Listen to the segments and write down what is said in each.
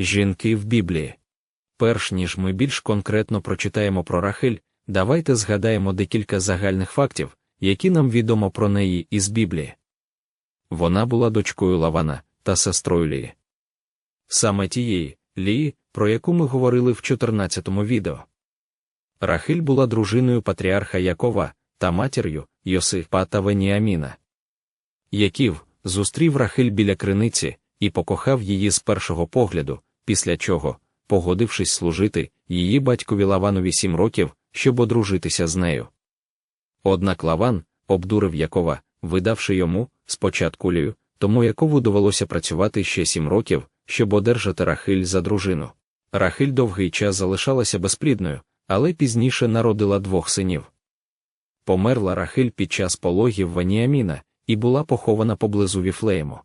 Жінки в Біблії. Перш ніж ми більш конкретно прочитаємо про Рахиль, давайте згадаємо декілька загальних фактів, які нам відомо про неї із Біблії. Вона була дочкою Лавана та сестрою Лії. Саме тієї Лії, про яку ми говорили в 14-му відео. Рахиль була дружиною патріарха Якова та матір'ю Йосипа та Веніаміна. Яків зустрів Рахиль біля криниці і покохав її з першого погляду, після чого, погодившись служити, її батькові Лаванові сім років, щоб одружитися з нею. Однак Лаван обдурив Якова, видавши йому спочатку Лію, тому Якову довелося працювати ще сім років, щоб одержати Рахиль за дружину. Рахиль довгий час залишалася безплідною, але пізніше народила двох синів. Померла Рахиль під час пологів Ваніаміна і була похована поблизу Віфлеєму.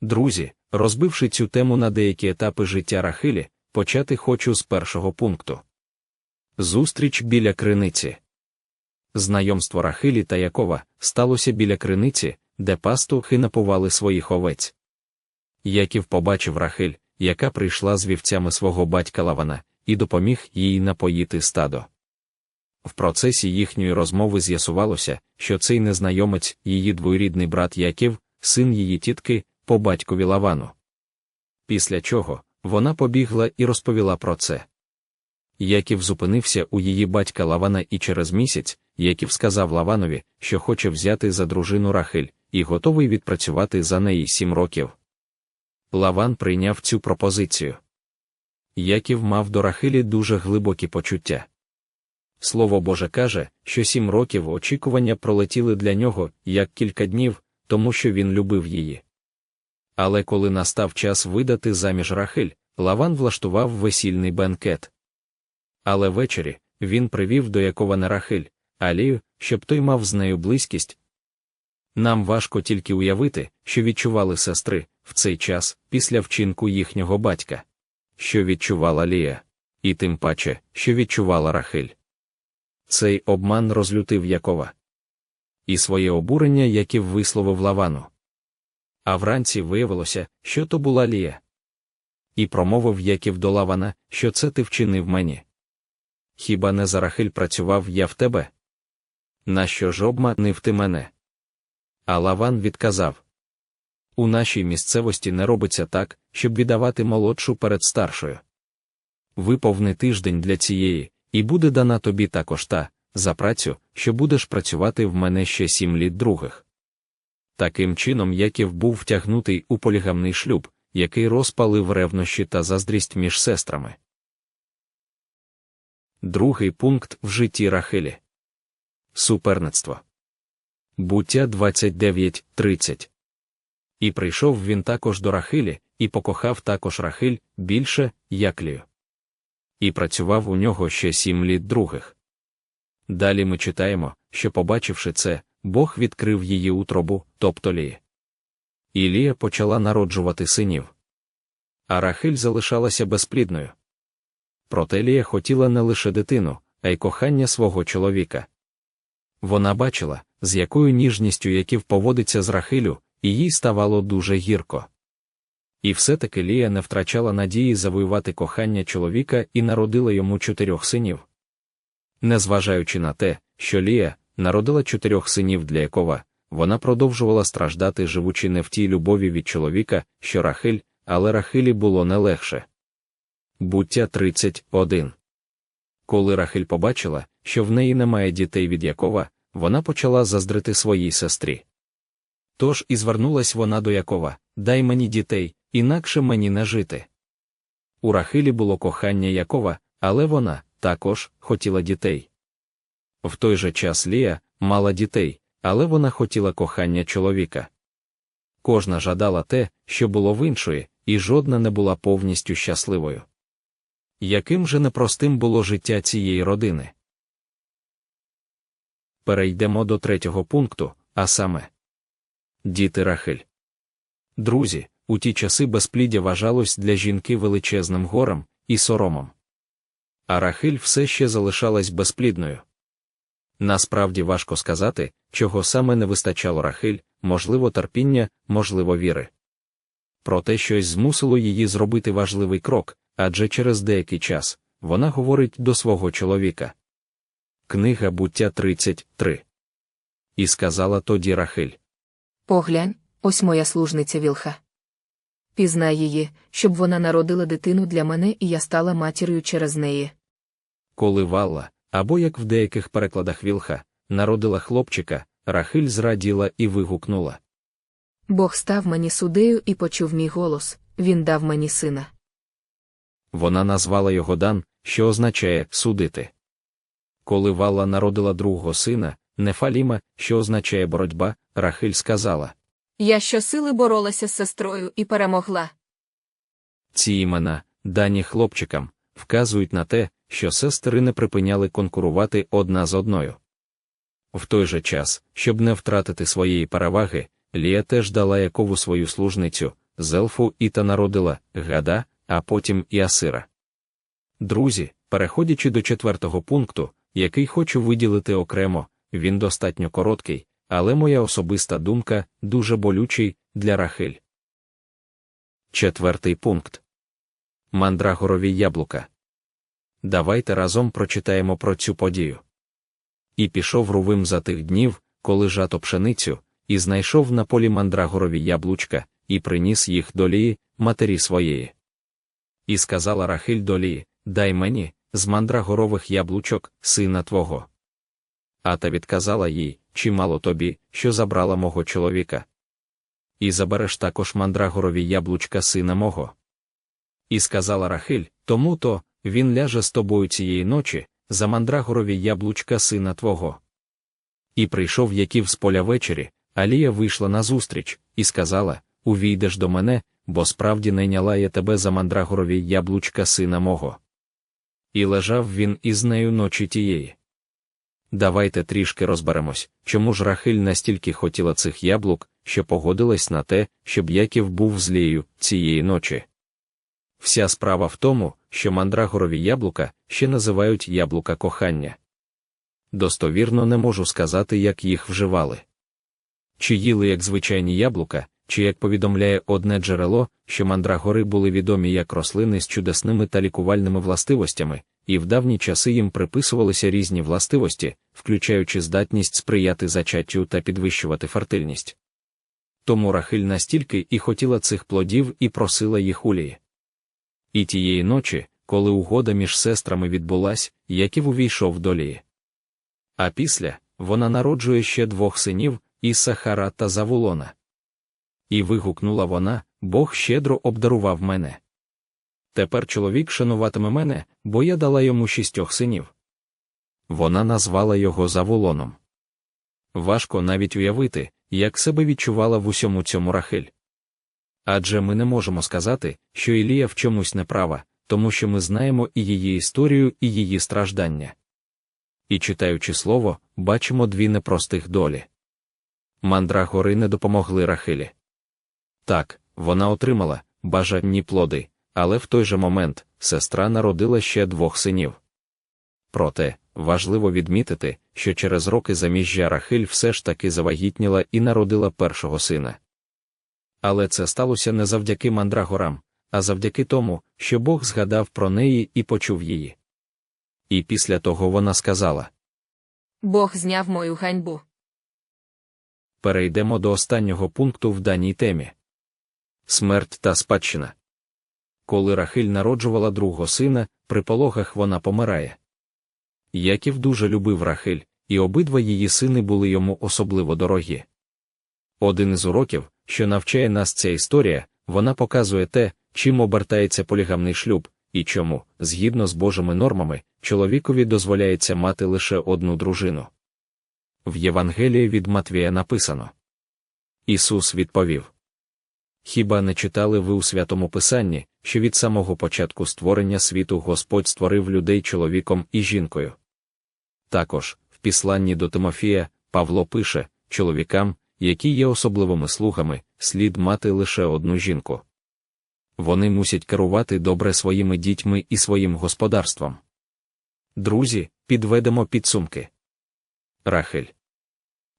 Друзі, розбивши цю тему на деякі етапи життя Рахилі, почати хочу з першого пункту. Зустріч біля криниці. Знайомство Рахилі та Якова сталося біля криниці, де пастухи напували своїх овець. Яків побачив Рахиль, яка прийшла з вівцями свого батька Лавана, і допоміг їй напоїти стадо. В процесі їхньої розмови з'ясувалося, що цей незнайомець, її двоюрідний брат Яків, син її тітки, по батькові Лавану. Після чого вона побігла і розповіла про це. Яків зупинився у її батька Лавана і через місяць, Яків сказав Лаванові, що хоче взяти за дружину Рахиль, і готовий відпрацювати за неї сім років. Лаван прийняв цю пропозицію. Яків мав до Рахилі дуже глибокі почуття. Слово Боже каже, що сім років очікування пролетіли для нього як кілька днів, тому що він любив її. Але коли настав час видати заміж Рахиль, Лаван влаштував весільний бенкет. Але ввечері він привів до Якова не Рахиль, Алію, щоб той мав з нею близькість. Нам важко тільки уявити, що відчували сестри в цей час після вчинку їхнього батька, що відчувала Лія, і тим паче, що відчувала Рахиль. Цей обман розлютив Якова. І своє обурення Яків висловив Лавану. А вранці виявилося, що то була Лія. І промовив Яків до Лавана, що це ти вчинив мені. Хіба не за Рахиль працював я в тебе? Нащо ж обманив ти мене? А Лаван відказав У нашій місцевості не робиться так, щоб віддавати молодшу перед старшою. Виповни тиждень для цієї, і буде дана тобі також та, за працю, що будеш працювати в мене ще сім літ других. Таким чином Яків був втягнутий у полігамний шлюб, який розпалив ревнощі та заздрість між сестрами. Другий пункт в житті Рахилі. Суперництво. Буття 29.30. І прийшов він також до Рахилі, і покохав також Рахиль більше, як Лію. І працював у нього ще сім літ других. Далі ми читаємо, що, побачивши це, Бог відкрив її утробу, тобто Лії. Ілія почала народжувати синів. А Рахиль залишалася безплідною. Проте Лія хотіла не лише дитину, а й кохання свого чоловіка. Вона бачила, з якою ніжністю Яків поводиться з Рахилю, і їй ставало дуже гірко. І все-таки Лія не втрачала надії завоювати кохання чоловіка і народила йому чотирьох синів. Незважаючи на те, що Лія народила чотирьох синів для Якова, вона продовжувала страждати, живучи не в тій любові від чоловіка, що Рахиль, але Рахилі було не легше. Буття 31 Коли Рахиль побачила, що в неї немає дітей від Якова, вона почала заздрити своїй сестрі. Тож і звернулась вона до Якова Дай мені дітей, інакше мені не жити. У Рахилі було кохання Якова, але вона також хотіла дітей. В той же час Лія мала дітей, але вона хотіла кохання чоловіка. Кожна жадала те, що було в іншої, і жодна не була повністю щасливою. Яким же непростим було життя цієї родини? Перейдемо до третього пункту, а саме Діти Рахиль. Друзі, у ті часи безпліддя вважалось для жінки величезним горем і соромом. А Рахиль все ще залишалась безплідною. Насправді важко сказати, чого саме не вистачало Рахиль, можливо, терпіння, можливо, віри. проте щось змусило її зробити важливий крок, адже через деякий час вона говорить до свого чоловіка. Книга буття 33. І сказала тоді Рахиль. Поглянь, ось моя служниця Вілха. Пізнай її, щоб вона народила дитину для мене і я стала матір'ю через неї. Коли Валла, або як в деяких перекладах Вілха, народила хлопчика, Рахиль зраділа і вигукнула. Бог став мені судею і почув мій голос, він дав мені сина. Вона назвала його Дан, що означає судити. Коли Валла народила другого сина, Нефаліма, що означає боротьба, Рахиль сказала. Я щосили боролася з сестрою і перемогла. Ці імена, дані хлопчикам, вказують на те, що сестри не припиняли конкурувати одна з одною. В той же час, щоб не втратити своєї переваги, Лія теж дала Якову свою служницю, Зелфу і та народила Гада, а потім і Асира. Друзі, переходячи до четвертого пункту, який хочу виділити окремо, він достатньо короткий, але моя особиста думка дуже болючий для Рахиль. Четвертий пункт. Мандрагорові яблука. Давайте разом прочитаємо про цю подію. І пішов Рувим за тих днів, коли жато пшеницю, і знайшов на полі мандрагорові яблучка, і приніс їх до Лії, матері своєї. І сказала Рахиль до Лії, дай мені, з мандрагорових яблучок, сина твого. А та відказала їй, чимало тобі, що забрала мого чоловіка. І забереш також мандрагорові яблучка сина мого. І сказала Рахиль, тому то він ляже з тобою цієї ночі, за мандрагорові яблучка сина твого. І прийшов Яків з поля ввечері, Алія вийшла назустріч, і сказала Увійдеш до мене, бо справді найняла я тебе за мандрагорові яблучка сина мого. І лежав він із нею ночі тієї. Давайте трішки розберемось, чому ж Рахиль настільки хотіла цих яблук, що погодилась на те, щоб Яків був з Лією цієї ночі. Вся справа в тому, що мандрагорові яблука ще називають яблука кохання. Достовірно не можу сказати, як їх вживали. Чи їли як звичайні яблука, чи як повідомляє одне джерело, що мандрагори були відомі як рослини з чудесними та лікувальними властивостями, і в давні часи їм приписувалися різні властивості, включаючи здатність сприяти зачаттю та підвищувати фертильність. Тому Рахиль настільки і хотіла цих плодів і просила їх улії. І тієї ночі, коли угода між сестрами відбулась, Яків увійшов до Лії. А після вона народжує ще двох синів Ісахара та Завулона. І вигукнула вона Бог щедро обдарував мене. Тепер чоловік шануватиме мене, бо я дала йому шістьох синів. Вона назвала його Завулоном. Важко навіть уявити, як себе відчувала в усьому цьому Рахиль. Адже ми не можемо сказати, що Ілія в чомусь не права, тому що ми знаємо і її історію, і її страждання. І читаючи слово, бачимо дві непростих долі. Мандрагори не допомогли Рахилі. Так, вона отримала бажані плоди, але в той же момент сестра народила ще двох синів. Проте, важливо відмітити, що через роки заміжжя Рахиль все ж таки завагітніла і народила першого сина. Але це сталося не завдяки мандрагорам, а завдяки тому, що Бог згадав про неї і почув її. І після того вона сказала: Бог зняв мою ганьбу. Перейдемо до останнього пункту в даній темі смерть та спадщина. Коли Рахиль народжувала другого сина, при пологах вона помирає. Яків дуже любив Рахиль, і обидва її сини були йому особливо дорогі. Один із уроків, що навчає нас ця історія, вона показує те, чим обертається полігамний шлюб, і чому, згідно з Божими нормами, чоловікові дозволяється мати лише одну дружину. В Євангелії від Матвія написано Ісус відповів Хіба не читали ви у святому Писанні, що від самого початку створення світу Господь створив людей чоловіком і жінкою? Також, в післанні до Тимофія, Павло пише чоловікам, які є особливими слугами, слід мати лише одну жінку. Вони мусять керувати добре своїми дітьми і своїм господарством. Друзі, підведемо підсумки. Рахель.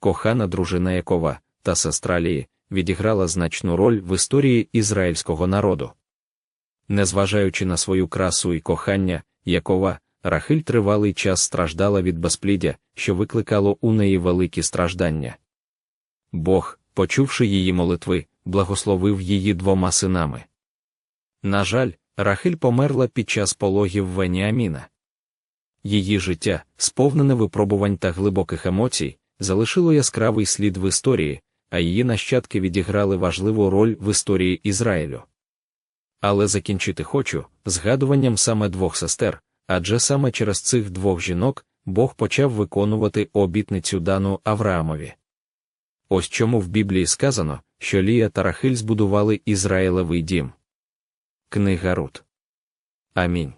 Кохана дружина Якова та сестра Лії, відіграла значну роль в історії ізраїльського народу. Незважаючи на свою красу і кохання, Якова, Рахиль тривалий час страждала від безпліддя, що викликало у неї великі страждання. Бог, почувши її молитви, благословив її двома синами. На жаль, Рахиль померла під час пологів Веніаміна. Її життя, сповнене випробувань та глибоких емоцій, залишило яскравий слід в історії, а її нащадки відіграли важливу роль в історії Ізраїлю. Але закінчити хочу згадуванням саме двох сестер, адже саме через цих двох жінок Бог почав виконувати обітницю дану Авраамові. Ось чому в Біблії сказано, що Лія та Рахиль збудували Ізраїлевий дім. Книга Рут. Амінь.